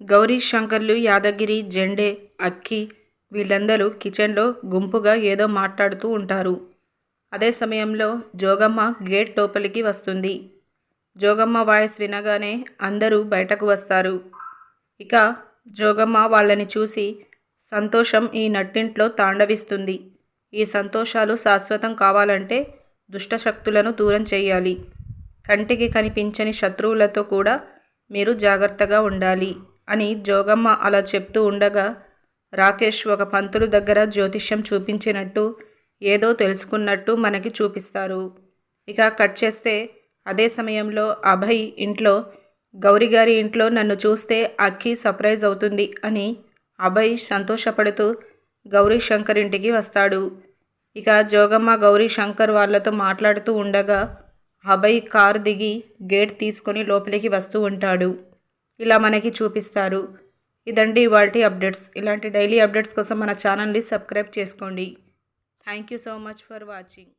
గౌరీ శంకర్లు యాదగిరి జెండే అక్కి వీళ్ళందరూ కిచెన్లో గుంపుగా ఏదో మాట్లాడుతూ ఉంటారు. అదే సమయంలో జోగమ్మ గేట్ లోపలికి వస్తుంది. జోగమ్మ వాయిస్ వినగానే అందరూ బయటకు వస్తారు. ఇక జోగమ్మ వాళ్ళని చూసి సంతోషం ఈ నట్టింట్లో తాండవిస్తుంది. ఈ సంతోషాలు శాశ్వతం కావాలంటే దుష్టశక్తులను దూరం చేయాలి. కంటికి కనిపించని శత్రువులతో కూడా మీరు జాగ్రత్తగా ఉండాలి. అని జోగమ్మ అలా చెప్తూ ఉండగా రాకేష్ ఒక పంతులు దగ్గర జ్యోతిష్యం చూపించినట్టు ఏదో తెలుసుకున్నట్టు మనకి చూపిస్తారు. ఇక కట్ చేస్తే అదే సమయంలో అభయ్ ఇంట్లో గౌరీ గారి ఇంట్లో నన్ను చూస్తే అక్కి సర్ప్రైజ్ అవుతుంది అని అభయ్ సంతోషపడుతూ గౌరీ శంకర్ ఇంటికి వస్తాడు. ఇక జోగమ్మ గౌరీ శంకర్ వాళ్ళతో మాట్లాడుతూ ఉండగా అభయ్ కార్ దిగి గేట్ తీసుకొని లోపలికి వస్తూ ఉంటాడు. ఇలా మనకి చూపిస్తారు. ఇదండి ఇవాళ అప్డేట్స్. ఇలాంటి డైలీ అప్డేట్స్ కోసం మన ఛానల్ని సబ్స్క్రైబ్ చేసుకోండి. Thank you so much for watching.